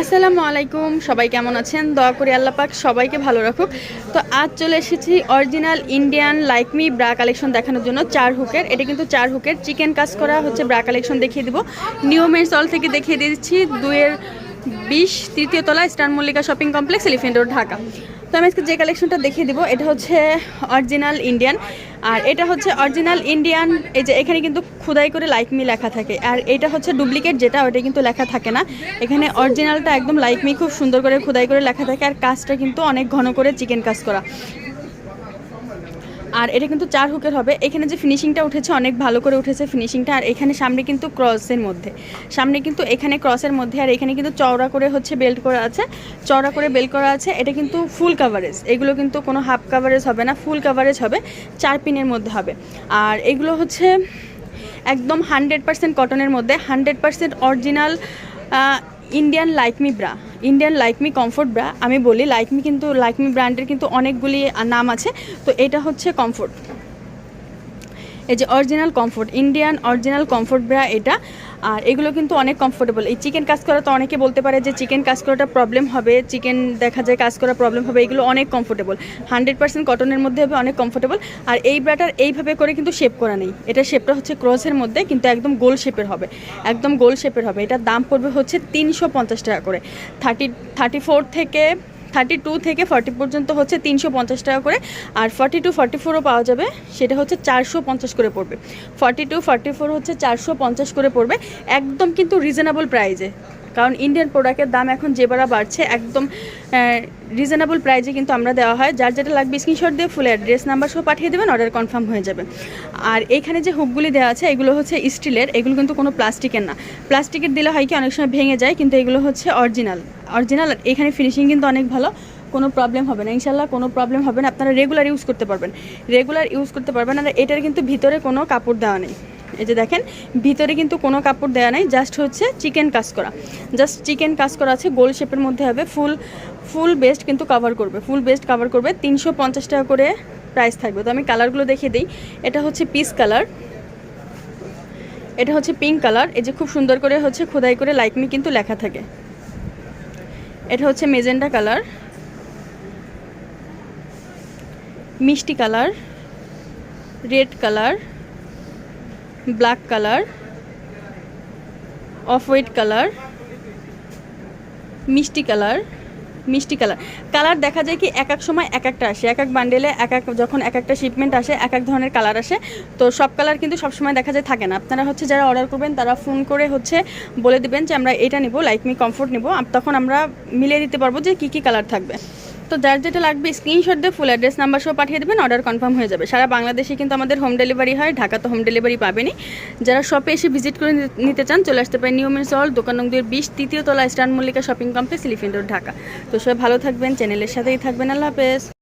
আসসালামু আলাইকুম, সবাই কেমন আছেন? দয়া করে আল্লাহ পাক সবাইকে ভালো রাখুক। তো আজ চলে এসেছি original Indian like me bra collection দেখানোর জন্য চার হুকের। এটা কিন্তু চার হুকের। চিকেন কাজ করা হচ্ছে ব্রা কালেকশন দেখিয়ে দিব। নিউ মেন্স অল থেকে দেখিয়ে দিচ্ছি দুয়ের বিশ তৃতীয় তলা Star Mallika shopping complex Elephant Road Dhaka. তো আমি আজকে যে কালেকশনটা দেখিয়ে দিব, এটা হচ্ছে অরিজিনাল ইন্ডিয়ান আর এটা হচ্ছে অরিজিনাল ইন্ডিয়ান এই যে এখানে কিন্তু খুদাই করে লাইকমি লেখা থাকে। আর এটা হচ্ছে ডুপ্লিকেট যেটা ওটা কিন্তু লেখা থাকে না। এখানে অরিজিনালটা একদম লাইকমি খুব সুন্দর করে খুদাই করে লেখা থাকে। আর কাজটা কিন্তু অনেক ঘন করে চিকেন কাজ করা। আর এটা কিন্তু চার হুকের হবে। এখানে যে ফিনিশিংটা উঠেছে, অনেক ভালো করে উঠেছে ফিনিশিংটা আর এখানে সামনে কিন্তু ক্রসের মধ্যে। সামনে কিন্তু এখানে ক্রসের মধ্যে। আর এখানে কিন্তু চওড়া করে হচ্ছে বেল্ট করা আছে। চওড়া করে বেল্ট করা আছে। এটা কিন্তু ফুল কাভারেজ এগুলো কিন্তু কোনো হাফ কাভারেজ হবে না। ফুল কাভারেজ হবে। চার পিনের মধ্যে হবে। আর এগুলো হচ্ছে একদম হান্ড্রেড পার্সেন্ট কটনের মধ্যে। Hundred percent original Indian like me bra Indian like me comfort bra আমি বলি লাইকমি কিন্তু লাইকমি ব্র্যান্ডের কিন্তু অনেকগুলি নাম আছে, তো এটা হচ্ছে কমফোর্ট এই যে original comfort Indian original comfort bra এটা, আর এগুলো কিন্তু অনেক কমফোর্টেবল এই চিকেন কাজ করা তো অনেকে বলতে পারে যে চিকেন কাজ করাটা প্রবলেম হবে চিকেন দেখা যায় কাজ করা প্রবলেম হবে, এগুলো অনেক কমফোর্টেবল হান্ড্রেড পার্সেন্ট কটনের মধ্যে হবে, অনেক কমফোর্টেবল আর এই ব্রাটার এইভাবে করে কিন্তু শেপ করা নেই। এটা শেপটা হচ্ছে ক্রসের মধ্যে, কিন্তু একদম গোল শেপের হবে। একদম গোল শেপের হবে। এটার দাম পড়বে হচ্ছে তিনশো পঞ্চাশ টাকা করে। থার্টি থার্টি ফোর থেকে থার্টি টু থেকে ফর্টি পর্যন্ত হচ্ছে তিনশো পঞ্চাশ টাকা করে। আর ফর্টি টু ফর্টি ফোরও পাওয়া যাবে। সেটা হচ্ছে চারশো পঞ্চাশ করে পড়বে। ফর্টি টু ফর্টি ফোর হচ্ছে চারশো পঞ্চাশ করে পড়বে। একদম কিন্তু রিজনেবল প্রাইজে কারণ ইন্ডিয়ান প্রোডাক্টের দাম এখন যে বারা বাড়ছে, একদম রিজনেবল প্রাইজে কিন্তু আমরা দেওয়া হয়। যার যেটা লাগবে স্ক্রিনশট দিয়ে ফুল অ্যাড্রেস নাম্বার সহ পাঠিয়ে দেবেন অর্ডার কনফার্ম হয়ে যাবে। আর এখানে যে হুকগুলি দেওয়া আছে, এগুলো হচ্ছে স্টিলের এগুলো কিন্তু কোনো প্লাস্টিকের না। প্লাস্টিকের দিলে হয় কি, অনেক সময় ভেঙে যায়, কিন্তু এগুলো হচ্ছে অরিজিনাল অরিজিনাল এখানে ফিনিশিং কিন্তু অনেক ভালো, কোনো প্রবলেম হবে না। ইনশাল্লাহ কোনো প্রবলেম হবে না। আপনারা রেগুলার ইউজ করতে পারবেন। রেগুলার ইউজ করতে পারবেন, আর এটার কিন্তু ভিতরে কোনো কাপড় দেওয়া নেই। এই যে দেখেন, ভিতরে কিন্তু কোনো কাপড় দেওয়া নেই জাস্ট হচ্ছে চিকেন কাজ করা জাস্ট চিকেন কাজ করা আছে, গোল শেপের মধ্যে হবে ফুল ফুল বেস্ট কিন্তু কভার করবে। ফুল বেস্ট কভার করবে, তিনশো পঞ্চাশ টাকা করে প্রাইস থাকবে। তো আমি কালারগুলো দেখিয়ে দিই। এটা হচ্ছে পিস কালার এটা হচ্ছে পিঙ্ক কালার এই যে খুব সুন্দর করে হচ্ছে খোদাই করে লাইকমি কিন্তু লেখা থাকে। এটা হচ্ছে মেজেন্ডা কালার মিষ্টি colour red colour black colour, off white colour, মিষ্টি কালার মিষ্টি কালার। কালার দেখা যায় কি এক এক সময় এক একটা আসে, এক এক বান্ডেলে এক এক যখন এক একটা শিপমেন্ট আসে, এক এক ধরনের কালার আসে। তো সব কালার কিন্তু সব সময় দেখা যায় থাকে না। আপনারা হচ্ছে যারা অর্ডার করবেন, তারা ফোন করে হচ্ছে বলে দেবেন যে আমরা এটা নিব লাইক মি কমফোর্ট নিব। তখন আমরা মিলিয়ে দিতে পারব যে কী কী কালার থাকবে। তো যার যেটা লাগবে স্ক্রিনশট দিয়ে ফুল অ্যাড্রেস নাম্বার সব পাঠিয়ে দেবেন অর্ডার কনফার্ম হয়ে যাবে। সারা বাংলাদেশে কিন্তু আমাদের হোম ডেলিভারি হয়, ঢাকা তো হোম ডেলিভারি পাবেনি যারা শপে এসে ভিজিট করে নিতে চান, চলে আসতে পারেন নিউ সল দোকান নং বিশ, তৃতীয় তলা Star Mallika shopping complex Elephant Road Dhaka. তো সবাই ভালো থাকবেন চ্যানেলের সাথেই থাকবেন, আল্লাহ হাফেজ।